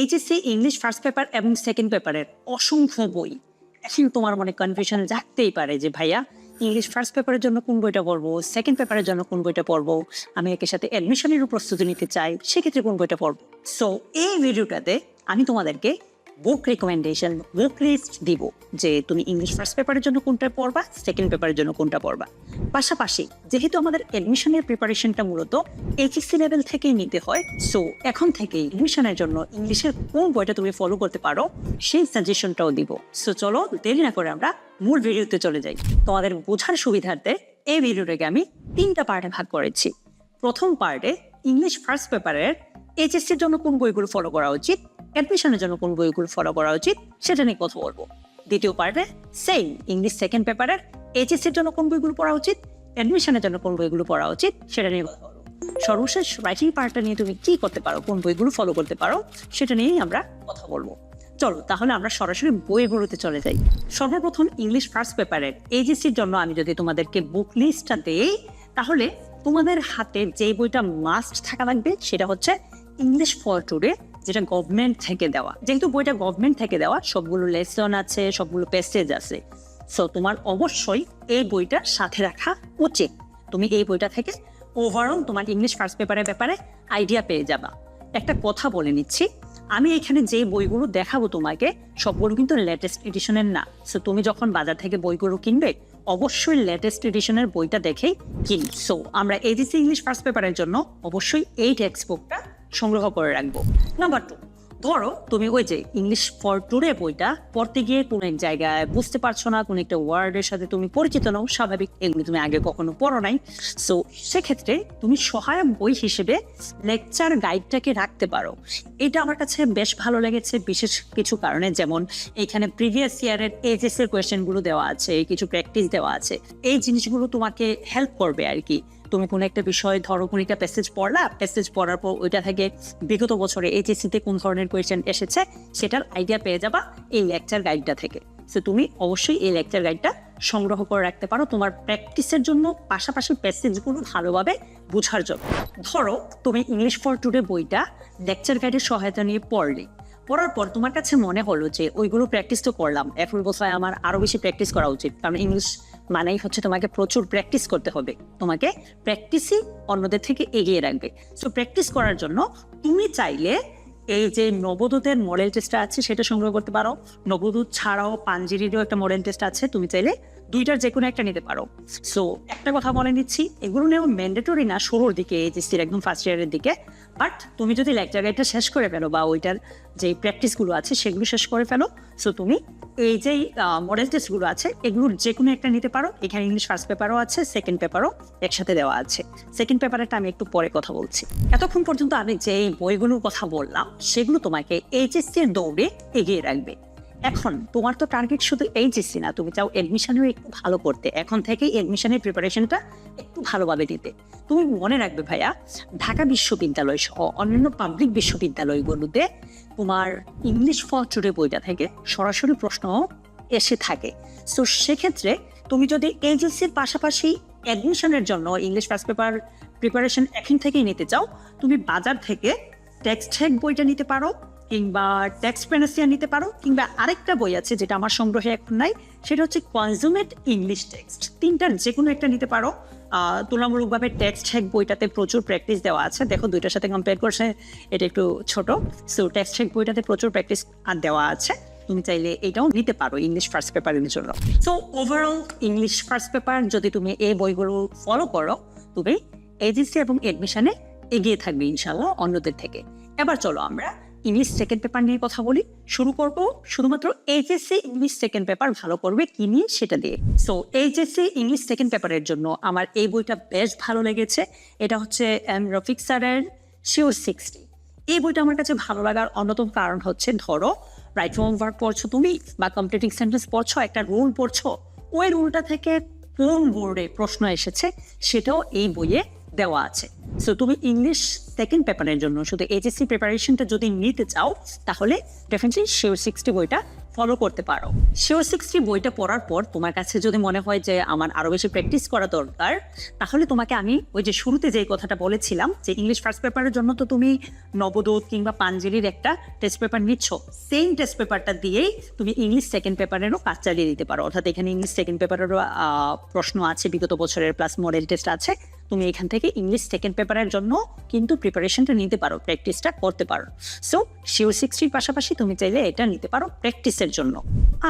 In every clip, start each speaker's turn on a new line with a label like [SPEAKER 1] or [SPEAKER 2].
[SPEAKER 1] HSC English first paper এবং second পেপারের অসংখ্য বই। এখন তোমার মনে কনফিউশন জাগতেই পারে যে, ভাইয়া ইংলিশ ফার্স্ট পেপারের জন্য কোন বইটা পড়ব? সেকেন্ড পেপারের জন্য কোন বইটা পড়ব? আমি একের সাথে অ্যাডমিশনেরও প্রস্তুতি নিতে চাই, সেক্ষেত্রে কোন বইটা পড়ব? সো এই ভিডিওটাতে আমি তোমাদেরকে বুক রেকমেন্ডেশন বুক লিস্ট দিব যে তুমি ইংলিশ ফার্স্ট পেপারের জন্য কোনটা পড়বা সেকেন্ড পেপারের জন্য কোনটা পড়বা। পাশাপাশি, যেহেতু আমাদের অ্যাডমিশনের প্রিপারেশনটা মূলত এইচএসসি লেভেল থেকেই নিতে হয় সো এখন থেকেই অ্যাডমিশনের জন্য ইংলিশের কোন বইটা তুমি ফলো করতে পারো, সেই সাজেশনটাও দিব। সো চলো, দেরি না করে আমরা মূল ভিডিওতে চলে যাই। তোমাদের বোঝার সুবিধার্থে এই ভিডিওটাকে আমি তিনটা পার্টে ভাগ করেছি। প্রথম পার্টে ইংলিশ ফার্স্ট পেপারের এইচএসসির জন্য কোন বইগুলো ফলো করা উচিত অ্যাডমিশনের জন্য কোন বইগুলো ফলো করা উচিত, সেটা নিয়ে কথা বলব। দ্বিতীয় পার্টে সেম ইংলিশ সেকেন্ড পেপারের এইচএসসির জন্য কোন বইগুলো পড়া উচিত অ্যাডমিশনের জন্য কোন বইগুলো পড়া উচিত, সেটা নিয়ে কথা বলব। সর্বশেষ রাইটিং পার্টটা নিয়ে তুমি কি করতে পারো, কোন বইগুলো ফলো করতে পারো, সেটা নিয়েই আমরা কথা বলব। চলো, তাহলে আমরা সরাসরি বইগুলোতে চলে যাই। সর্বপ্রথম ইংলিশ ফার্স্ট পেপারের এইচএসসির জন্য আমি যদি তোমাদেরকে বুক লিস্টটা দেই, তাহলে তোমাদের হাতে যে বইটা মাস্ট থাকা লাগবে, সেটা হচ্ছে ইংলিশ ফর টুডে যেটা গভর্নমেন্ট থেকে দেওয়া। যেহেতু বইটা গভর্নমেন্ট থেকে দেওয়া, সবগুলো লেসন আছে, সবগুলো প্যাসেজ আছে। সো তোমার অবশ্যই এই বইটা সাথে রাখা উচিত। তুমি এই বইটা থেকে ওভারঅল তোমার ইংলিশ ফার্স্ট পেপারের ব্যাপারে আইডিয়া পেয়ে যাবা। একটা কথা বলে নিচ্ছি। আমি এখানে যে বইগুলো দেখাবো তোমাকে, সবগুলো কিন্তু লেটেস্ট এডিশনের না। সো তুমি যখন বাজার থেকে বইগুলো কিনবে, অবশ্যই লেটেস্ট এডিশনের বইটা দেখেই কিন। সো আমরা এডিসি ইংলিশ ফার্স্ট পেপারের জন্য অবশ্যই এই টেক্সট বুকটা সংগ্রহ করে রাখব। নাম্বার টু ধরো তুমি ওই যে ইংলিশ ফর টুডে বইটা পড়তে গিয়ে কোন এক জায়গায় বুঝতে পারছ না, কোন একটা ওয়ার্ডের সাথে তুমি পরিচিত নও, স্বাভাবিক এগুলো তুমি আগে কখনো পড়ো নাই। সো সেক্ষেত্রে তুমি সহায়ক বই হিসেবে লেকচার গাইডটাকে রাখতে পারো। এটা আমার কাছে বেশ ভালো লেগেছে, বিশেষ কিছু কারণে, যেমন এখানে প্রিভিয়াস ইয়ারের এইচএস এর কোয়েশ্চেনগুলো দেওয়া আছে, কিছু প্র্যাকটিস দেওয়া আছে। এই জিনিসগুলো তোমাকে হেল্প করবে আর কি। তুমি কোনো একটা বিষয় ধরো কোনো একটা প্যাসেজ পড়লা প্যাসেজ পড়ার পর ওইটা থেকে বিগত বছরে এইচএসসিতে কোন ধরনের কোয়েশ্চেন এসেছে সেটার আইডিয়া পেয়ে যাবা এই লেকচার গাইডটা থেকে। সো তুমি অবশ্যই এই লেকচার গাইডটা সংগ্রহ করে রাখতে পারো তোমার প্র্যাকটিসের জন্য, পাশাপাশি প্যাসেজগুলো ভালোভাবে বোঝার জন্য। ধরো তুমি ইংলিশ ফর টুডে বইটা লেকচার গাইডের সহায়তা নিয়ে পড়লে। পড়ার পর তোমার কাছে মনে হলো যে ওইগুলো প্র্যাকটিস তো করলাম, এখন বোধহয় আমার আরও বেশি প্র্যাকটিস করা উচিত। কারণ ইংলিশ মানেই হচ্ছে তোমাকে প্রচুর প্র্যাকটিস করতে হবে। তোমাকে প্র্যাকটিসই অন্যদের থেকে এগিয়ে রাখবে। সো প্র্যাকটিস করার জন্য তুমি চাইলে এই যে নবদূতের মডেল টেস্টটা আছে সেটা সংগ্রহ করতে পারো। নবদূত ছাড়াও পাঞ্জিরিরও একটা মডেল টেস্ট আছে, তুমি চাইলে দুইটার যে কোনো একটা নিতে পারো। সো একটা কথা বলে নিচ্ছি, এগুলো নেওয়া ম্যান্ডেটরি না শুরুর দিকে এইচএসসির একদম ফার্স্ট ইয়ারের দিকে। বাট তুমি যদি লেকচার শেষ করে ফেলো বা ওইটার যে প্র্যাকটিসগুলো আছে সেগুলো শেষ করে ফেলো সো তুমি এই যে মডেল টেস্টগুলো আছে, এগুলোর যে কোনো একটা নিতে পারো। এখানে ইংলিশ ফার্স্ট পেপারও আছে সেকেন্ড পেপারও একসাথে দেওয়া আছে। সেকেন্ড পেপারেরটা আমি একটু পরে কথা বলছি। এতক্ষণ পর্যন্ত আমি যে বইগুলোর কথা বললাম, সেগুলো তোমাকে এইচএসসি এর দৌড়ে এগিয়ে রাখবে। এখন, তোমার তো টার্গেট শুধু এইচএসসি না, তুমি চাও এডমিশনেও একটু ভালো করতে। এখন থেকেই এডমিশনের প্রিপারেশনটা একটু ভালোভাবে নিতে। তুমি মনে রাখবে ভাইয়া, ঢাকা বিশ্ববিদ্যালয় সহ অন্যান্য পাবলিক বিশ্ববিদ্যালয়গুলোতে তোমার ইংলিশ ফর টুডে বইটা থেকে সরাসরি প্রশ্ন এসে থাকে। সো সেক্ষেত্রে তুমি যদি এইচএসসির পাশাপাশি অ্যাডমিশনের জন্য ইংলিশ ফার্স্ট পেপার প্রিপারেশন এখন থেকেই নিতে চাও, তুমি বাজার থেকে টেক্সট হেক বইটা নিতে পারো। কিংবা পেনাসিয়া নিতে পারো, কিংবা আরেকটা বই আছে যেটা আমার সংগ্রহে এখন নাই, সেটা হচ্ছে কনজুমেট ইংলিশ টেক্সট তিনটার যে কোনো একটা নিতে পারো। তুলনামূলকভাবে টেক্সট হেক বইটাতে প্রচুর প্র্যাকটিস দেওয়া আছে। দেখো, দুইটার সাথে কম্পেয়ার করছে, এটা একটু ছোট। সো টেক্সট হেক বইটাতে প্রচুর প্র্যাকটিস দেওয়া আছে। তুমি চাইলে এটাও নিতে পারো ইংলিশ ফার্স্ট পেপারের জন্য। So overall English first paper যদি তুমি এই বইগুলো ফলো করো, তুমি এজিসি এবং এডমিশনে এগিয়ে থাকবে ইনশাল্লাহ অন্যদের থেকে। এবার চলো আমরা ইংলিশ সেকেন্ড পেপার নিয়ে কথা বলি। শুরু করব শুধুমাত্র এইচএসসি ইংলিশ সেকেন্ড পেপার ভালো করবে কি নিয়ে সেটা দিয়ে। সো এইচএসসি ইংলিশ সেকেন্ড পেপারের জন্য আমার এই বইটা বেশ ভালো লেগেছে। এটা হচ্ছে এম রফিক স্যারের শিওর সিক্সটি এই বইটা আমার কাছে ভালো লাগার অন্যতম কারণ হচ্ছে, ধরো রাইট হোম ওয়ার্ক পড়ছো তুমি বা কমপ্লিটিং সেন্টেন্স পড়ছো, একটা রুল পড়ছো, ওই রুলটা থেকে কোন বোর্ডে প্রশ্ন এসেছে সেটাও এই বইয়ে দেওয়া আছে। সো তুমি ইংলিশ সেকেন্ড পেপারের জন্য শুধু এইচএসসি প্রিপারেশনটা যদি নিতে চাও, তাহলে ডেফিনেটলি শিওর সিক্সটি বইটা ফলো করতে পারো। শিওর সিক্সটি বইটা পড়ার পর তোমার কাছে যদি মনে হয় যে আমার আরও বেশি প্র্যাকটিস করা দরকার, তাহলে তোমাকে আমি ওই যে শুরুতে যে কথাটা বলেছিলাম, যে ইংলিশ ফার্স্ট পেপারের জন্য তো তুমি নবদূত কিংবা পাঞ্জেরির একটা টেস্ট পেপার নিচ্ছ সেম টেস্ট পেপারটা দিয়েই তুমি ইংলিশ সেকেন্ড পেপারেরও কাজ চালিয়ে দিতে পারো। অর্থাৎ এখানে ইংলিশ সেকেন্ড পেপারেরও প্রশ্ন আছে, বিগত বছরের প্লাস মডেল টেস্ট আছে। তুমি এখান থেকে ইংলিশ সেকেন্ড পেপারের জন্য কিন্তু প্রিপারেশনটা নিতে পারো প্র্যাকটিসটা করতে পারো। সো শিওর সিক্সটির পাশাপাশি তুমি চাইলে এটা নিতে পারো প্র্যাকটিসের জন্য।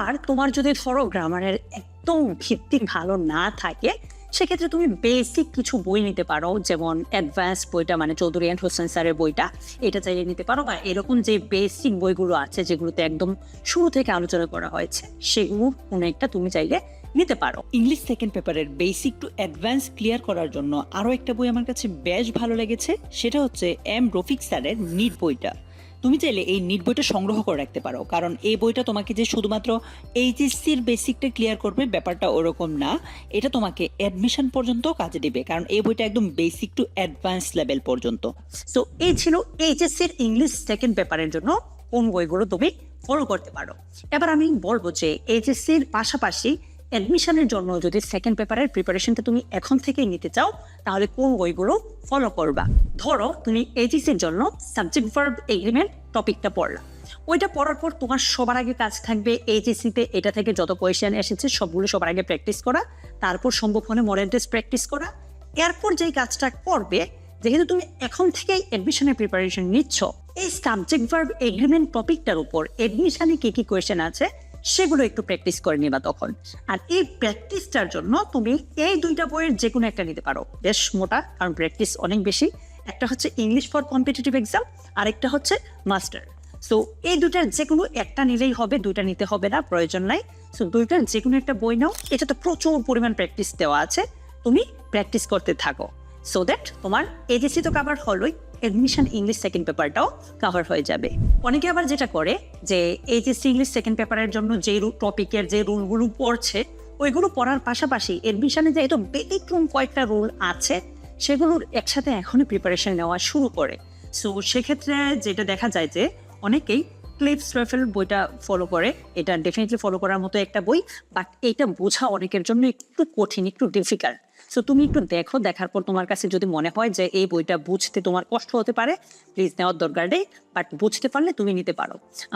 [SPEAKER 1] আর তোমার যদি ধরো গ্রামারের একদম ভিত্তি ভালো না থাকে, সেক্ষেত্রে তুমি বেসিক কিছু বই নিতে পারো, যেমন অ্যাডভান্স বইটা মানে চৌধুরী অ্যান্ড হোসেন স্যারের বইটা, এটা চাইলে নিতে পারো। বা এরকম যে বেসিক বইগুলো আছে, যেগুলোতে একদম শুরু থেকে আলোচনা করা হয়েছে সেগুলো কোনো একটা তুমি চাইলে নিতে পারো।
[SPEAKER 2] ইংলিশ সেকেন্ড পেপারের বেসিক টু অ্যাডভান্স ক্লিয়ার করার জন্য আরও একটা বই আমার কাছে বেশ ভালো লেগেছে। সেটা হচ্ছে এম রফিক স্যারের নিট বইটা। তুমি চাইলে এই নিট বইটা সংগ্রহ করে রাখতে পারো। কারণ এই বইটা তোমাকে যে শুধুমাত্র এইচএসসির বেসিকটা ক্লিয়ার করবে, ব্যাপারটা ওরকম না। এটা তোমাকে অ্যাডমিশন পর্যন্ত কাজে দেবে। কারণ এই বইটা একদম বেসিক টু অ্যাডভান্স লেভেল পর্যন্ত।
[SPEAKER 1] সো এই ছিল এইচএসসির ইংলিশ সেকেন্ড পেপারের জন্য কোন বইগুলো তুমি ফলো করতে পারো। এবার আমি বলব যে এইচএসসির পাশাপাশি অ্যাডমিশনের জন্য যদি সেকেন্ড পেপারের প্রিপারেশনটা তুমি এখন থেকেই নিতে চাও, তাহলে কোন বইগুলো ফলো করবা? ধরো, তুমি এইচএসসির জন্য সাবজেক্ট ভার্ব এগ্রিমেন্ট টপিকটা পড়লা। ওইটা পড়ার পর তোমার সবার আগে কাজ থাকবে এইচএসসিতে এটা থেকে যত কোয়েশ্চেন এসেছে সবগুলো সবার আগে প্র্যাকটিস করা, তারপর সম্ভব হলে মডেল টেস্ট প্র্যাকটিস করা। এরপর যেই কাজটা করবে, যেহেতু তুমি এখন থেকেই অ্যাডমিশনের প্রিপারেশন নিচ্ছ, এই সাবজেক্ট ভার্ব এগ্রিমেন্ট টপিকটার উপর অ্যাডমিশনে কী কী কোয়েশ্চেন আছে সেগুলো একটু প্র্যাকটিস করে নিবা তখন। আর এই প্র্যাকটিসটার জন্য তুমি এই দুইটা বইয়ের যে কোনো একটা নিতে পারো। বেশ মোটা, কারণ প্র্যাকটিস অনেক বেশি। একটা হচ্ছে ইংলিশ ফর কম্পিটিটিভ এক্সাম আর একটা হচ্ছে মাস্টার সো এই দুটার যে কোনো একটা নিলেই হবে, দুইটা নিতে হবে না, প্রয়োজন নাই। সো দুইটার যে কোনো একটা বই নাও, এটাতে প্রচুর পরিমাণ প্র্যাকটিস দেওয়া আছে। তুমি প্র্যাকটিস করতে থাকো। সো দ্যাট তোমার এজেসি তো কাভার হলোই এডমিশন ইংলিশ সেকেন্ড পেপারটাও কাভার হয়ে যাবে। অনেকে আবার যেটা করে যে এইচএসসি ইংলিশ সেকেন্ড পেপারের জন্য যে টপিকের যে রুলগুলো পড়ছে, ওইগুলো পড়ার পাশাপাশি অ্যাডমিশনে যে যেহেতু ব্যতিক্রম কয়েকটা রুল আছে, সেগুলোর একসাথে এখনই প্রিপারেশন নেওয়া শুরু করে। সো সেক্ষেত্রে যেটা দেখা যায় যে, অনেকেই ক্লিপস রেফেল বইটা ফলো করে। এটা ডেফিনেটলি ফলো করার মতো একটা বই বাট এটা বোঝা অনেকের জন্য একটু কঠিন, একটু ডিফিকাল্ট সো তুমি একটু দেখো, দেখার পর তোমার কাছে যদি মনে হয় যে এই বইটা বুঝতে তোমার কষ্ট হতে পারে প্লিজ নেওয়ার দরকার নেই বাট বুঝতে পারলে তুমি নিতে পারো।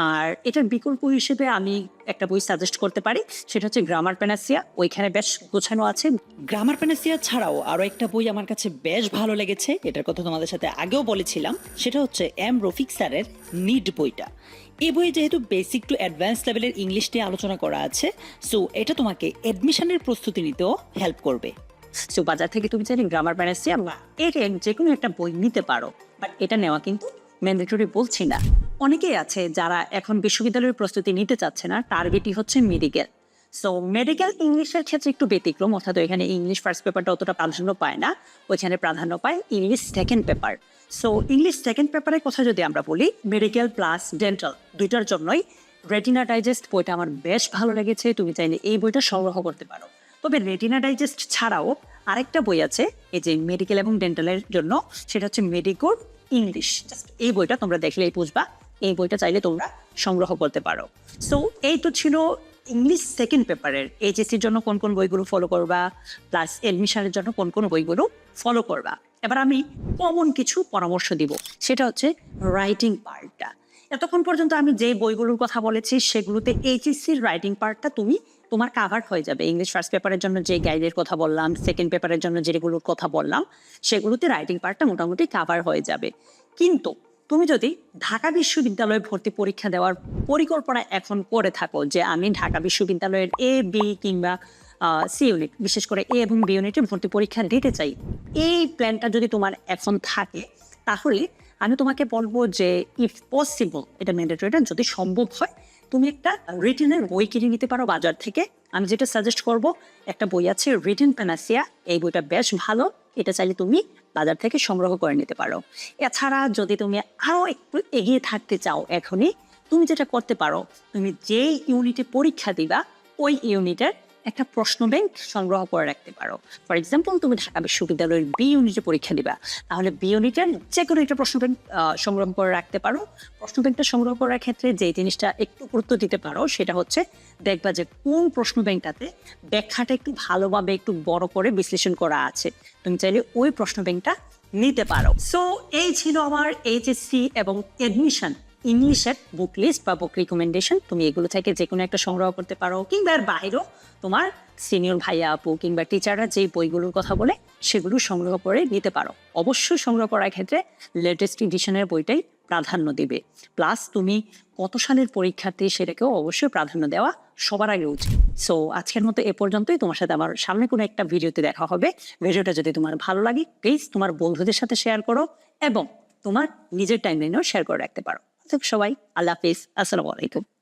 [SPEAKER 1] আর এটার বিকল্প হিসেবে আমি একটা বই সাজেস্ট করতে পারি, সেটা হচ্ছে গ্রামার প্যানাসিয়া ওইখানে বেশ গোছানো আছে।
[SPEAKER 2] গ্রামার প্যানাসিয়া ছাড়াও আরও একটা বই আমার কাছে বেশ ভালো লেগেছে, এটার কথা তোমাদের সাথে আগেও বলেছিলাম, সেটা হচ্ছে এম রফিক স্যারের নিড বইটা। এই বইয়ে যেহেতু বেসিক টু অ্যাডভান্স লেভেলের ইংলিশ নিয়ে আলোচনা করা আছে সো এটা তোমাকে অ্যাডমিশনের প্রস্তুতি নিতেও হেল্প করবে।
[SPEAKER 1] সো বাজার থেকে তুমি চাইলে গ্রামার প্যানাসিয়া বা এর যে কোনো একটা বই নিতে পারো। বাট এটা নেওয়া কিন্তু ম্যান্ডেটরি বলছি না। অনেকেই আছে যারা এখন বিশ্ববিদ্যালয়ের প্রস্তুতি নিতে চাচ্ছে না টার্গেটই হচ্ছে মেডিকেল সো মেডিকেল ইংলিশের ক্ষেত্রে একটু ব্যতিক্রম, অর্থাৎ এখানে ইংলিশ ফার্স্ট পেপারটা অতটা প্রাধান্য পায় না, ওইখানে প্রাধান্য পায় English second paper so English second পেপারের কথা যদি আমরা বলি মেডিকেল প্লাস ডেন্টাল দুইটার জন্যই রেটিনা ডাইজেস্ট বইটা আমার বেশ ভালো লেগেছে। তুমি চাইলে এই বইটা সংগ্রহ করতে পারো। তবে রেটিনা ডাইজেস্ট ছাড়াও আরেকটা বই আছে, এই যে মেডিকেল এবং ডেন্টালের জন্য, সেটা হচ্ছে মেডিকোর ইংলিশ এই বইটা তোমরা দেখলেই বুঝবা, এই বইটা চাইলে তোমরা সংগ্রহ করতে পারো। সো এই তো ছিল ইংলিশ সেকেন্ড পেপারের এইচএসসির জন্য কোন কোন বইগুলো ফলো করবা প্লাস এডমিশনের জন্য কোন কোন বইগুলো ফলো করবা। এবার আমি কমন কিছু পরামর্শ দিব, সেটা হচ্ছে রাইটিং পার্টটা এতক্ষণ পর্যন্ত আমি যে বইগুলোর কথা বলেছি, সেগুলোতে এইচএসসির রাইটিং পার্টটা তুমি তোমার কাভার হয়ে যাবে। ইংলিশ ফার্স্ট পেপারের জন্য যে গাইডের কথা বললাম সেকেন্ড পেপারের জন্য যেগুলোর কথা বললাম, সেগুলোতে রাইটিং পার্টটা মোটামুটি কাভার হয়ে যাবে। কিন্তু তুমি যদি ঢাকা বিশ্ববিদ্যালয়ে ভর্তি পরীক্ষা দেওয়ার পরিকল্পনা এখন করে থাকো যে আমি ঢাকা বিশ্ববিদ্যালয়ের এ বি কিংবা সি ইউনিট বিশেষ করে এ এবং বি ইউনিটে ভর্তি পরীক্ষা দিতে চাই, এই প্ল্যানটা যদি তোমার এখন থাকে, তাহলে আমি তোমাকে বলব যে ইফ পসিবল এটা ম্যান্ডেটরিটা যদি সম্ভব হয়, তুমি একটা রিটেনের বই কিনে নিতে পারো বাজার থেকে। আমি যেটা সাজেস্ট করব, একটা বই আছে রিটেন প্যানাসিয়া এই বইটা বেশ ভালো। এটা চাইলে তুমি বাজার থেকে সংগ্রহ করে নিতে পারো। এছাড়া যদি তুমি আরও একটু এগিয়ে থাকতে চাও এখনই, তুমি যেটা করতে পারো, তুমি যেই ইউনিটে পরীক্ষা দিবা, ওই ইউনিটের একটা প্রশ্ন ব্যাংক সংগ্রহ করে রাখতে পারো। ফর এক্সাম্পল তুমি ঢাকা বিশ্ববিদ্যালয়ের বি ইউনিটে পরীক্ষা দিবা। তাহলে বি ইউনিটের যে কোনো একটা প্রশ্ন ব্যাংক সংগ্রহ করে রাখতে পারো। প্রশ্ন ব্যাংকটা সংগ্রহ করার ক্ষেত্রে যে জিনিসটা একটু গুরুত্ব দিতে পারো, সেটা হচ্ছে দেখবা যে কোন প্রশ্ন ব্যাংকটাতে ব্যাখ্যাটা একটু ভালোভাবে একটু বড় করে বিশ্লেষণ করা আছে। তুমি চাইলে ওই প্রশ্ন ব্যাংকটা নিতে পারো। সো এই ছিল আমার এইচএসসি এবং এডমিশন ইংলিশের বুক লিস্ট বা বুক রিকমেন্ডেশন তুমি এগুলো থেকে যে কোনো একটা সংগ্রহ করতে পারো, কিংবা বাইরেও তোমার সিনিয়র ভাইয়া আপু কিংবা টিচাররা যেই বইগুলোর কথা বলে, সেগুলো সংগ্রহ করে নিতে পারো। অবশ্যই সংগ্রহ করার ক্ষেত্রে লেটেস্ট এডিশনের বইটাই প্রাধান্য দিবে। প্লাস তুমি কত সালের পরীক্ষার্থী সেটাকেও অবশ্যই প্রাধান্য দেওয়া সবার আগে উচিত। সো আজকের মতো এ পর্যন্তই। তোমার সাথে আমার সামনে কোনো একটা ভিডিওতে দেখা হবে। ভিডিওটা যদি তোমার ভালো লাগে প্লিজ তোমার বন্ধুদের সাথে শেয়ার করো এবং তোমার নিজের টাইমলাইনেও শেয়ার করে রাখতে পারো। সবাই আল্লাহ হাফিজ আসসালামু আলাইকুম